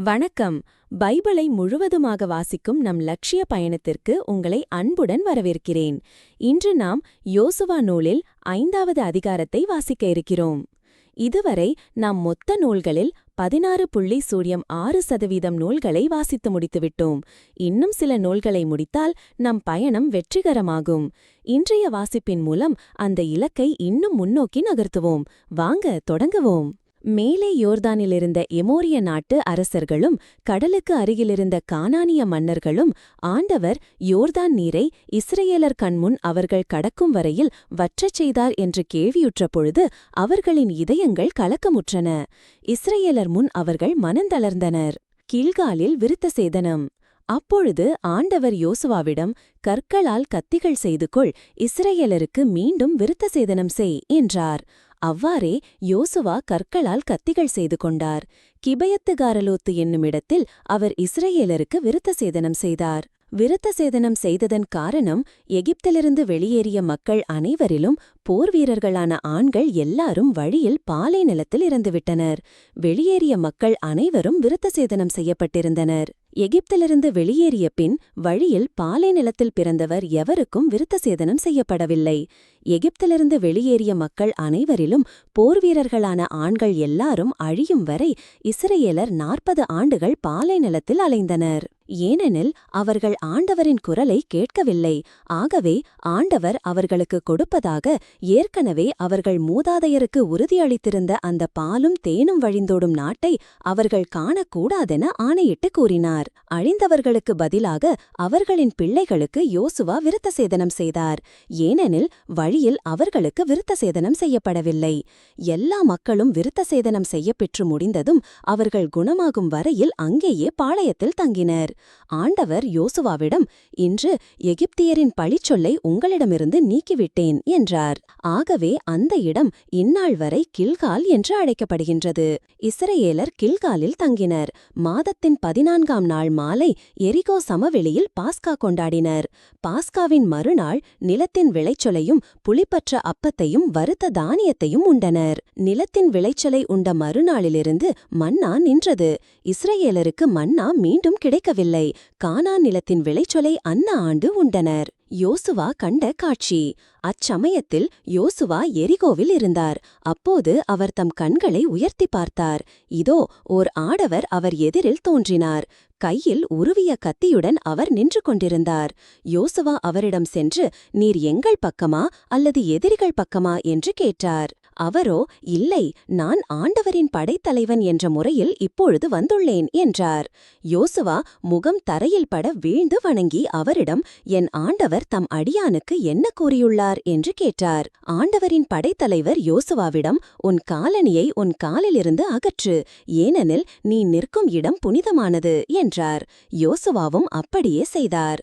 வணக்கம். பைபிளை முழுவதுமாக வாசிக்கும் நம் லட்சிய பயணத்திற்கு உங்களை அன்புடன் வரவேற்கிறேன். இன்று நாம் யோசுவா நூலில் ஐந்தாவது அதிகாரத்தை வாசிக்க இருக்கிறோம். இதுவரை நாம் மொத்த நூல்களில் பதினாறு புள்ளி சூரியம் ஆறு சதவீதம் நூல்களை வாசித்து முடித்துவிட்டோம். இன்னும் சில நூல்களை முடித்தால் நம் பயணம் வெற்றிகரமாகும். இன்றைய வாசிப்பின் மூலம் அந்த இலக்கை இன்னும் முன்னோக்கி நகர்த்துவோம். வாங்க தொடங்குவோம். மேலே யோர்தானிலிருந்த எமோரிய நாட்டு அரசர்களும் கடலுக்கு அருகிலிருந்த கானானிய மன்னர்களும் ஆண்டவர் யோர்தான் நீரை இஸ்ரேலர் கண்முன் அவர்கள் கடக்கும் வரையில் வற்றச் செய்தார் என்று கேள்வியுற்ற பொழுது அவர்களின் இதயங்கள் கலக்கமுற்றன. இஸ்ரேலர் முன் அவர்கள் மனந்தளர்ந்தனர். கீழ்காலில் விருத்த சேதனம் அப்பொழுது ஆண்டவர் யோசுவாவிடம் கற்களால் கத்திகள் செய்து கொள் இஸ்ரேலருக்கு மீண்டும் விருத்த சேதனம் செய் என்றார். அவ்வாறே யோசுவா கற்களால் கத்திகள் செய்து கொண்டார். கிபயத்துகாரலோத்து என்னுமிடத்தில் அவர் இஸ்ரேலருக்கு விருத்த சேதனம் செய்தார். விருத்த சேதனம் செய்ததன் காரணம் எகிப்திலிருந்து வெளியேறிய மக்கள் அனைவரிலும் போர் வீரர்களான ஆண்கள் எல்லாரும் வழியில் பாலை நிலத்தில் இறந்துவிட்டனர். வெளியேறிய மக்கள் அனைவரும் விருத்த சேதனம் செய்யப்பட்டிருந்தனர். எகிப்திலிருந்து வெளியேறிய பின் வழியில் பாலை நிலத்தில் பிறந்தவர் எவருக்கும் விருத்த சேதனம் செய்யப்படவில்லை. எகிப்திலிருந்து வெளியேறிய மக்கள் அனைவரிலும் போர் வீரர்களான ஆண்கள் எல்லாரும் அழியும் வரை இஸ்ரேலர் நாற்பது ஆண்டுகள் பாலை நிலத்தில் அலைந்தனர். ஏனெனில் அவர்கள் ஆண்டவரின் குரலை கேட்கவில்லை. ஆகவே ஆண்டவர் அவர்களுக்கு கொடுப்பதாக ஏற்கனவே அவர்கள் மூதாதையருக்கு உறுதியளித்திருந்த அந்த பாலும் தேனும் வழிந்தோடும் நாட்டை அவர்கள் காணக்கூடாதென ஆணையிட்டு கூறினார். அழிந்தவர்களுக்கு பதிலாக அவர்களின் பிள்ளைகளுக்கு யோசுவா விருத்த சேதனம் செய்தார். ஏனெனில் வழியில் அவர்களுக்கு விருத்த சேதனம் செய்யப்படவில்லை. எல்லா மக்களும் விருத்த சேதனம் செய்யப்பெற்று முடிந்ததும் அவர்கள் குணமாகும் வரையில் அங்கேயே பாளையத்தில் தங்கினர். ஆண்டவர் யோசுவாவிடம் இன்று எகிப்தியரின் பழிச்சொல்லை உங்களிடமிருந்து நீக்கிவிட்டேன் என்றார். ஆகவே அந்த இடம் இந்நாள் வரை கில்கால் என்று அழைக்கப்படுகின்றது. இஸ்ரேலர் கில்காலில் தங்கினர். மாதத்தின் பதினான்காம் நாள் மாலை எரிகோ சமவெளியில் பாஸ்கா கொண்டாடினர். பாஸ்காவின் மறுநாள் நிலத்தின் விளைச்சொலையும் புளிப்பற்ற அப்பத்தையும் வறுத்த தானியத்தையும் உண்டனர். நிலத்தின் விளைச்சலை உண்ட மறுநாளிலிருந்து மன்னா நின்றது. இஸ்ரேலருக்கு மன்னா மீண்டும் கிடைக்கவில்லை. கானா நிலத்தின் விளைச்சொலை அன்ன ஆண்டு உண்டனர். யோசுவா கண்ட காட்சி. அச்சமயத்தில் யோசுவா எரிகோவில் இருந்தார். அப்போது அவர் தம் கண்களை உயர்த்தி பார்த்தார். இதோ ஓர் ஆடவர் அவர் எதிரில் தோன்றினார். கையில் உருவிய கத்தியுடன் அவர் நின்று கொண்டிருந்தார். யோசுவா அவரிடம் சென்று நீர் எங்கள் பக்கமா அல்லது எதிரிகள் பக்கமா? என்று கேட்டார். அவரோ இல்லை நான் ஆண்டவரின் படைத்தலைவன் என்ற முறையில் இப்பொழுது வந்துள்ளேன் என்றார். யோசுவா முகம் தரையில் பட வீழ்ந்து வணங்கி அவரிடம் என் ஆண்டவர் தம் அடியானுக்கு என்ன கூறியுள்ளார்? என்று கேட்டார். ஆண்டவரின் படைத்தலைவர் யோசுவாவிடம் உன் காலணியை உன் காலிலிருந்து அகற்று ஏனெனில் நீ நிற்கும் இடம் புனிதமானது என்றார். யோசுவாவும் அப்படியே செய்தார்.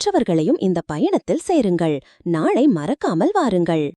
மற்றவர்களையும் இந்த பயணத்தில் சேருங்கள். நாளை மறக்காமல் வாருங்கள்.